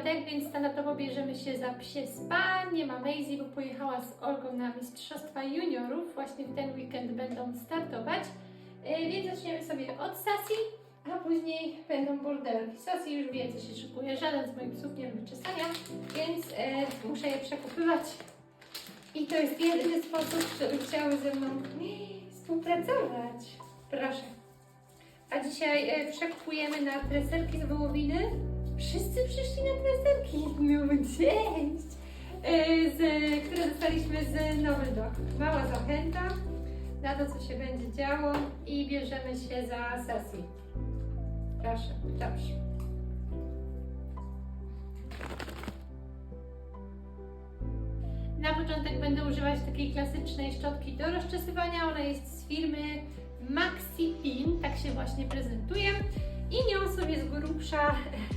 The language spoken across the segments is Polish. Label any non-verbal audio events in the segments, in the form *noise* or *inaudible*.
piątek, więc standardowo bierzemy się za psie spa. Nie ma Maisie, bo pojechała z Olgą na Mistrzostwa Juniorów. Właśnie w ten weekend będą startować. E, Więc zaczniemy sobie od Sasi, a później będą borderki. Sasi już wie, co się szykuje. Żaden z moich psów nie lubi czesania, więc e, muszę je przekupywać. I to jest jedyny sposób, żeby chciały ze mną współpracować. Proszę. A dzisiaj e, przekupujemy na treserki z wołowiny. Wszyscy przyszli na. No cześć! *laughs* E, z, które dostaliśmy z Nowy Dog. Mała zachęta na to, co się będzie działo i bierzemy się za sesję. Proszę, dobrze. Na początek będę używać takiej klasycznej szczotki do rozczesywania. Ona jest z firmy Maxi Pin, tak się właśnie prezentuje. I nią sobie z grubsza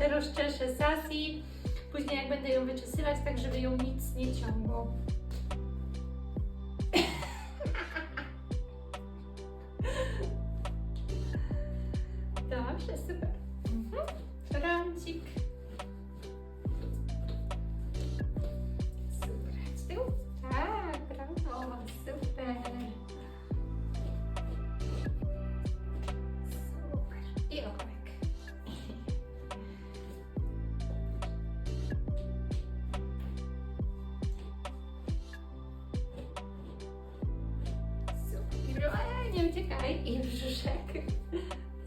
rozczeszę Sasi. Później jak będę ją wyczesywać, tak żeby ją nic nie ciągło. I brzuszek.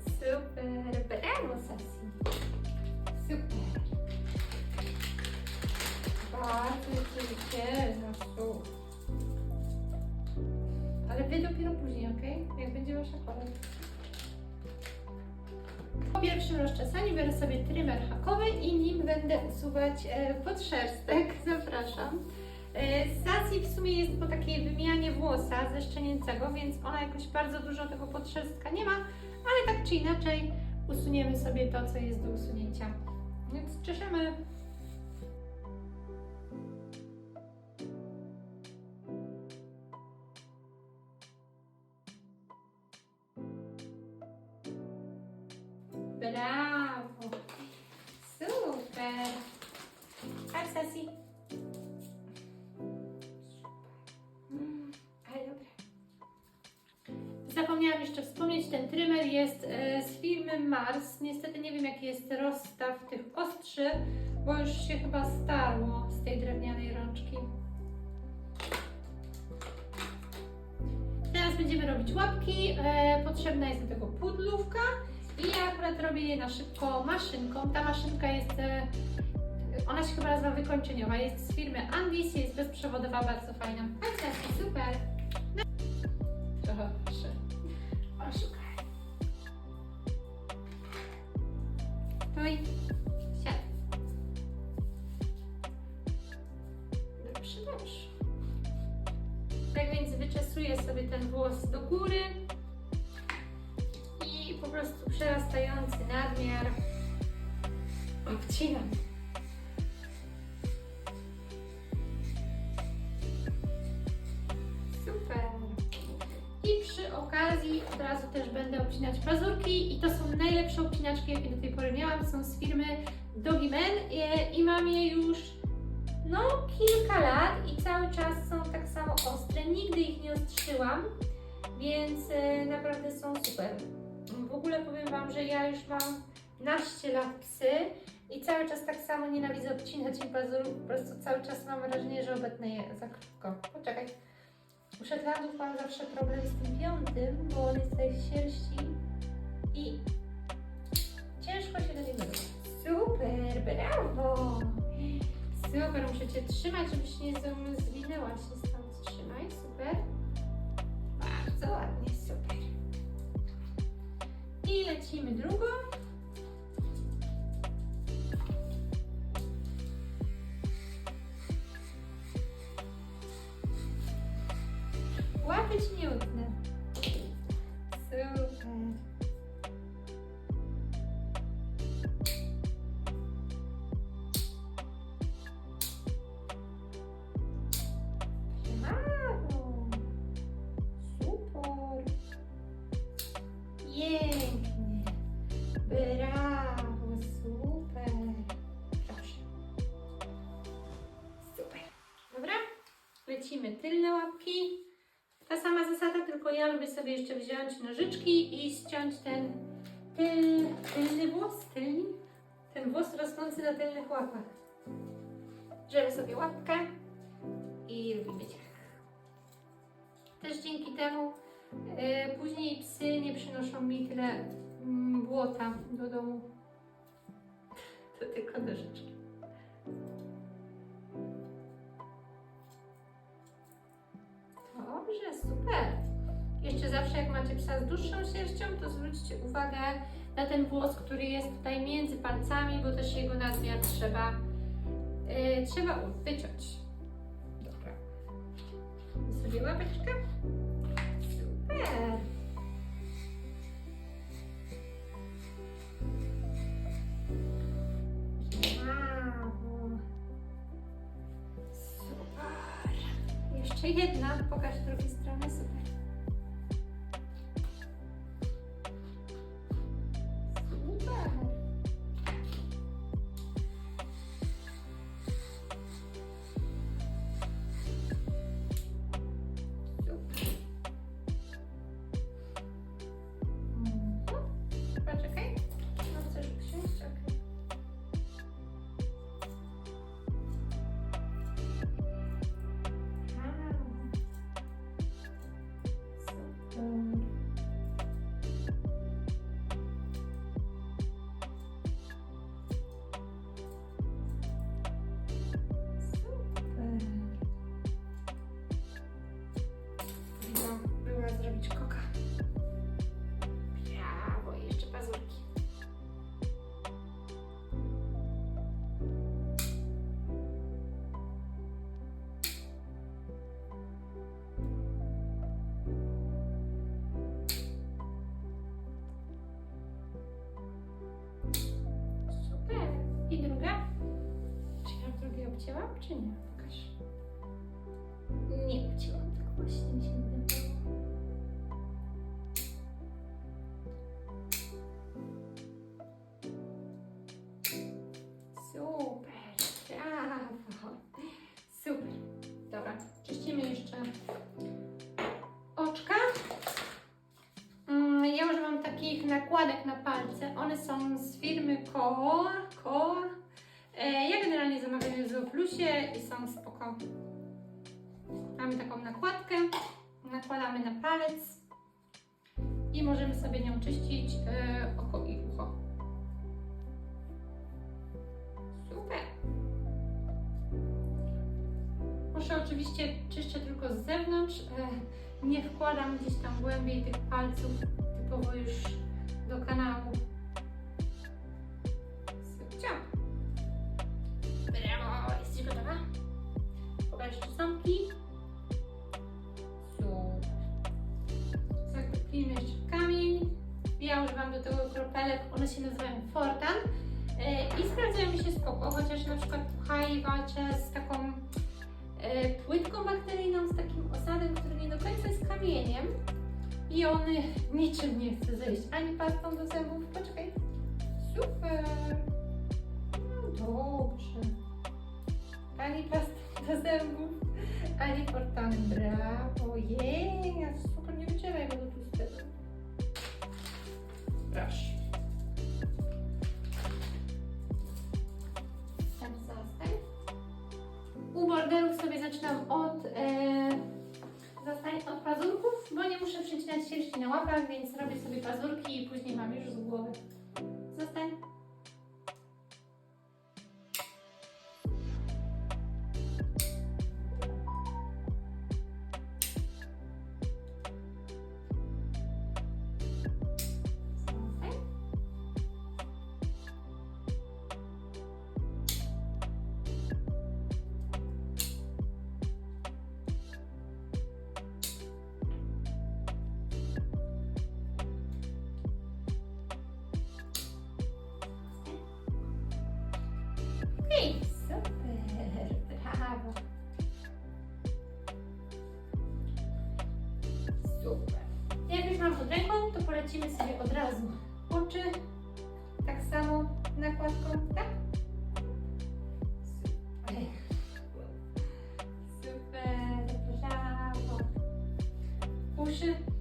Super. Brawo, Sasi. Super. Bardzo cię Zasu. Ale wy dopiero później, ok? Jak będzie wasza kolej. Po pierwszym rozczesaniu biorę sobie trymer hakowy i nim będę usuwać e, podszerstek. Zapraszam. E, Sasi w sumie jest po takiej wymianie włosa ze szczenięcego, więc ona jakoś bardzo dużo tego podszerstka nie ma, ale tak czy inaczej usuniemy sobie to, co jest do usunięcia. Więc czeszemy. Brawo! Zapomniałam jeszcze wspomnieć, ten trymer jest e, z firmy Mars. Niestety nie wiem jaki jest rozstaw tych ostrzy, bo już się chyba starło z tej drewnianej rączki. Teraz będziemy robić łapki. E, potrzebna jest do tego pudlówka i ja akurat robię je na szybko maszynką. Ta maszynka jest, e, ona się chyba nazywa wykończeniowa, jest z firmy Andis, jest bezprzewodowa, bardzo fajna. Akcesy, super. Dobrze. Tak więc wyczesuję sobie ten włos do góry i po prostu przerastający nadmiar obcinam. Okazji od razu też będę obcinać pazurki i to są najlepsze obcinaczki, jakie do tej pory miałam. Są z firmy Doggy Man i, i mam je już no kilka lat i cały czas są tak samo ostre. Nigdy ich nie ostrzyłam, więc e, naprawdę są super. W ogóle powiem Wam, że ja już mam naście lat psy i cały czas tak samo nienawidzę obcinać im pazurów. Po prostu cały czas mam wrażenie, że obetnę je za krótko. Poczekaj. U Shetlandów mam zawsze problem z tym piątym, bo on jest tutaj z sierści i ciężko się do niego. Super, brawo! Super, muszę Cię trzymać, żebyś nie zwinęła się stąd. Trzymaj, super. Bardzo ładnie, super. I lecimy drugą. плакать неудно. Супер. Браво! Супер. Єнь. Браво, супер. Супер. Добре? Лечимо тильно. Lubię sobie jeszcze wziąć nożyczki i ściąć ten tyl, tylny włos, tylny, ten włos rosnący na tylnych łapach. Bierzemy sobie łapkę i robimy ciach. Też dzięki temu y, później psy nie przynoszą mi tyle mm, błota do domu. To tylko nożyczki. Dobrze, super. Jeszcze zawsze jak macie psa z dłuższą sierścią, to zwróćcie uwagę na ten włos, który jest tutaj między palcami, bo też jego nadmiar trzeba, yy, trzeba wyciąć. Dobra. Sobie łapeczkę. Super. Jeszcze jedna. Pokaż z drugiej strony. Super. Obcięłam, czy nie? Pokaż. Nie obcięłam, tak właśnie mi się wydawało. Super, brawo. Super. Dobra, czyścimy jeszcze oczka. Mm, Ja używam takich nakładek na palce. One są z firmy Core. Core. E, Ja generalnie zamawiam je w Zooplus-ie i są spoko. Mamy taką nakładkę, nakładamy na palec i możemy sobie nią czyścić e, oko i ucho. Super. Muszę oczywiście czyszczę tylko z zewnątrz. E, nie wkładam gdzieś tam głębiej tych palców, typowo już do kanału. Kropelek, one się nazywają Fortan. E, I sprawdzają mi się spoko, chociaż na przykład puchaj walczę z taką e, płytką bakteryjną, z takim osadem, który nie do końca jest kamieniem. I on niczym nie chce zejść, ani pastą do zębów. Poczekaj. Super. No dobrze. Ani pastą do zębów, ani portanem. Brawo. Jej, super, nie wycieraj go do tłustego. Proszę. Łapach, więc robię sobie pazurki i później mam już z głowy. Super, brawo. Super. Jak już mam pod ręką, to polecimy sobie od razu oczy. Tak samo nakładką, tak? Super. Super, brawo. Uszy.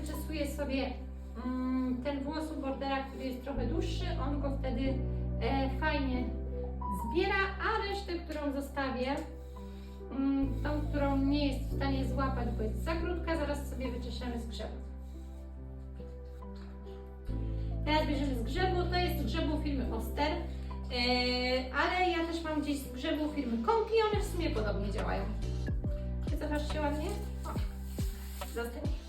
Wyczesuję sobie mm, ten włos u bordera, który jest trochę dłuższy. On go wtedy e, fajnie zbiera, a resztę, którą zostawię, mm, tą, którą nie jest w stanie złapać, bo jest za krótka, zaraz sobie wyczeszemy z grzebu. Teraz bierzemy z grzebu, to jest z grzebu firmy Oster, yy, ale ja też mam gdzieś z grzebu firmy Konki, one w sumie podobnie działają. Wycofasz się ładnie? O, zostań.